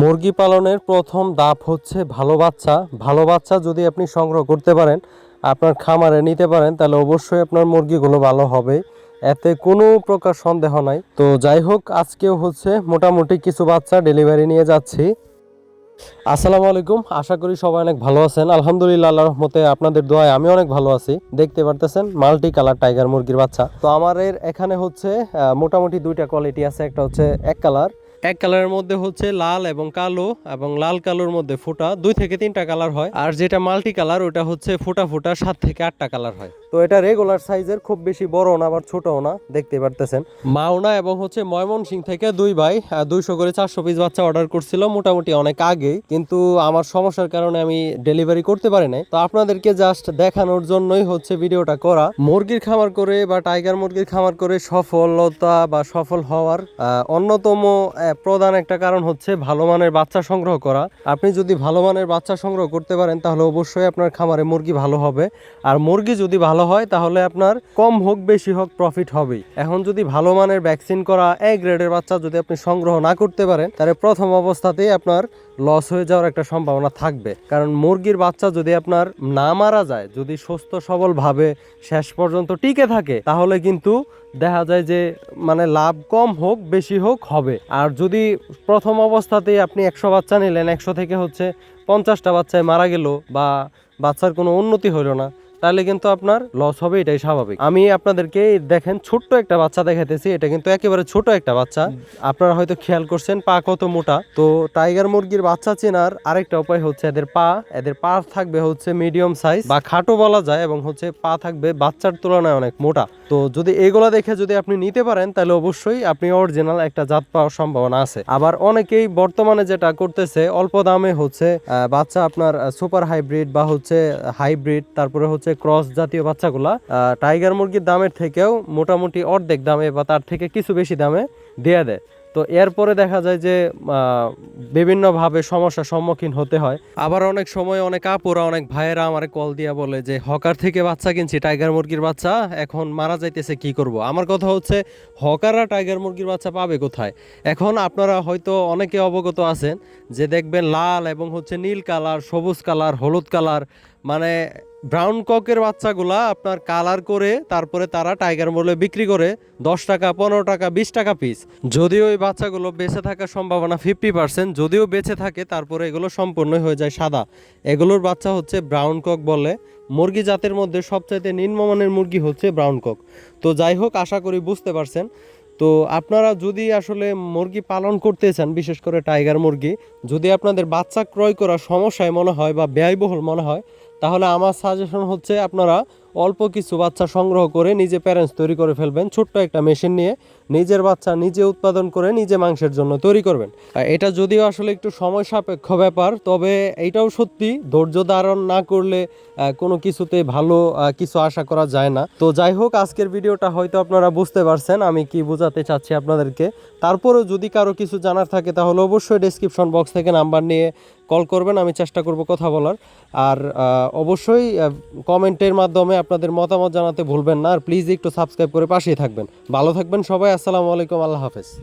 মুরগি পালনের প্রথম ধাপ হচ্ছে ভালো বাচ্চা। ভালো বাচ্চা যদি আপনি সংগ্রহ করতে পারেন, আপনার খামারে নিতে পারেন, তাহলে অবশ্যই আপনার মুরগিগুলো ভালো হবে। এতে কোনো প্রকার সন্দেহ নাই। তো যাই হোক আজকেও হচ্ছে মোটামুটি কিছু বাচ্চা ডেলিভারি নিয়ে যাচ্ছি। আসসালামু আলাইকুম। আশা করি সবাই অনেক ভালো আছেন। আলহামদুলিল্লাহ, আল্লাহর রহমতে আপনাদের দোয়ায় আমি অনেক ভালো আছি। দেখতে পারতেছেন মাল্টি কালার টাইগার মুরগির বাচ্চা। তো আমার এখানে হচ্ছে মোটামুটি দুইটা কোয়ালিটি আছে। একটা হচ্ছে এক কালার এক কালারের মধ্যে হচ্ছে লাল এবং কালো এবং লাল কালোর মধ্যে ফোটা দুই থেকে তিনটা কালার হয়। আর যেটা মাল্টি কালার ওটা হচ্ছে ফোটা ফোটা সাত থেকে আটটা কালার হয়। তো এটা রেগুলার সাইজের খুব বেশি বড় না আবার ছোটও না দেখতে পারতেছেন। মাওনা এবং হচ্ছে ময়মনসিং থেকে দুই ভাই দুইশো করে চারশো পিস বাচ্চা অর্ডার করছিল মোটামুটি অনেক আগে। কিন্তু আমার সমস্যার কারণে আমি ডেলিভারি করতে পারি নাই। তো আপনাদেরকে জাস্ট দেখানোর জন্যই হচ্ছে ভিডিওটা করা। মুরগির খামার করে বা টাইগার মুরগির খামার করে সফলতা বা সফল হওয়ার অন্যতম প্রধান একটা কারণ হচ্ছে ভালো মানের বাচ্চা সংগ্রহ করা। আপনি যদি ভালো মানের বাচ্চা সংগ্রহ করতে পারেন, তাহলে অবশ্যই আপনার খামারে মুরগি ভালো হবে। আর মুরগি যদি ভালো হয়, তাহলে আপনার কম হোক, বেশি হোক প্রফিট হবেই। এখন যদি ভালো মানের ভ্যাকসিন করা এ গ্রেডের বাচ্চা যদি আপনি সংগ্রহ না করতে পারেন, তাহলে প্রথম অবস্থাতেই আপনার লস হয়ে যাওয়ার একটা সম্ভাবনা থাকবে। কারণ মুরগির বাচ্চা যদি আপনার না মারা যায়, যদি সুস্থ সবল ভাবে শেষ পর্যন্ত টিকে থাকে, তাহলে কিন্তু দেখা যায় যে মানে লাভ কম হোক, বেশি হোক, হবে। আর যদি প্রথম অবস্থাতেই আপনি একশো বাচ্চা নিলেন, একশো থেকে হচ্ছে পঞ্চাশটা বাচ্চায় মারা গেল বা বাচ্চার কোনো উন্নতি হলো না তাহলে কিন্তু আপনার লস হবে, এটাই স্বাভাবিক। আমি আপনাদেরকে দেখেন, ছোট্ট একটা বাচ্চা দেখাতেছি এটা কিন্তু একেবারে ছোট একটা বাচ্চা। আপনারা হয়তো খেয়াল করছেন, পা কত মোটা। তো টাইগার মুরগির বাচ্চা চেনার আরেকটা উপায় হচ্ছে এদের পা। এদের পা থাকবে হচ্ছে মিডিয়াম সাইজ বা খাটো বলা যায় এবং হচ্ছে পা থাকবে বাচ্চার তুলনায় অনেক মোটা। তো যদি এগুলো দেখে যদি আপনি নিতে পারেন, তাহলে অবশ্যই আপনি অরিজিনাল একটা জাত পাওয়ার সম্ভাবনা আছে। আবার অনেকেই বর্তমানে যেটা করতেছে, অল্প দামে হচ্ছে বাচ্চা আপনার সুপার হাইব্রিড বা হচ্ছে হাইব্রিড তারপরে হচ্ছে ক্রস জাতীয় বাচ্চাগুলা টাইগার মুরগির দামের থেকেও মোটামুটি অর্ধেক দামে বা তার থেকে কিছু বেশি দামে দেয়া দেয়। তো এরপরে দেখা যায় যে বিভিন্নভাবে সমস্যার সম্মুখীন হতে হয়। আবার অনেক সময় অনেক আপুরা, অনেক ভাইয়েরা আমার কল দিয়া বলে যে, হকার থেকে বাচ্চা কিনছি, টাইগার মুরগির বাচ্চা, এখন মারা যাইতেছে, কি করব? আমার কথা হচ্ছে, হকাররা টাইগার মুরগির বাচ্চা পাবে কোথায়? এখন আপনারা হয়তো অনেকে অবগত আছেন যে, দেখবেন লাল এবং হচ্ছে নীল কালার, সবুজ কালার, হলুদ কালার মানে ব্রাউন ককের বাচ্চাগুলা আপনার কালার করে তারপরে তারা টাইগার মূল্যে বিক্রি করে, দশ টাকা, পনেরো টাকা, বিশ টাকা পিস যদিও এই বাচ্চাগুলো বেঁচে থাকার সম্ভাবনা ফিফটি পার্সেন্ট যদিও বেঁচে থাকে, তারপরে এগুলো সম্পূর্ণই হয়ে যায় সাদা। এগুলোর বাচ্চা হচ্ছে ব্রাউন কক বলে। মুরগি জাতের মধ্যে সবচাইতে নিম্নমানের মুরগি হচ্ছে ব্রাউন কক তো যাই হোক, আশা করি বুঝতে পারছেন। তো আপনারা যদি আসলে মুরগি পালন করতে চান, বিশেষ করে টাইগার মুরগি, যদি আপনাদের বাচ্চা ক্রয় করা সমস্যায় মনে হয় বা ব্যয়বহুল মনে হয় তাহলে আমার সাজেশন হচ্ছে আপনারা অল্প কিছু বাচ্চা সংগ্রহ করে নিজে প্যারেন্টস তৈরি করে ফেলবেন। ছোট্ট একটা মেশিন নিয়ে নিজের বাচ্চা নিজে উৎপাদন করে নিজে মাংসের জন্য তৈরি করবেন। এটা যদিও আসলে একটু সময় সাপেক্ষ ব্যাপার, তবে এইটাও সত্যি ধৈর্য ধারণ না করলে কোনো কিছুতে ভালো কিছু আশা করা যায় না। তো যাই হোক, আজকের ভিডিওটা হয়তো আপনারা বুঝতে পারছেন, আমি কি বোঝাতে চাচ্ছি আপনাদেরকে। তারপরেও যদি কারও কিছু জানার থাকে, তাহলে অবশ্যই ডেসক্রিপশন বক্স থেকে নাম্বার নিয়ে কল করবেন, আমি চেষ্টা করব কথা বলার। আর অবশ্যই কমেন্টের মাধ্যমে আপনাদের মতামত জানাতে ভুলবেন না। আর প্লিজ একটু সাবস্ক্রাইব করে পাশেই থাকবেন। ভালো থাকবেন সবাই। আসসালামু আলাইকুম। আল্লাহ হাফেজ।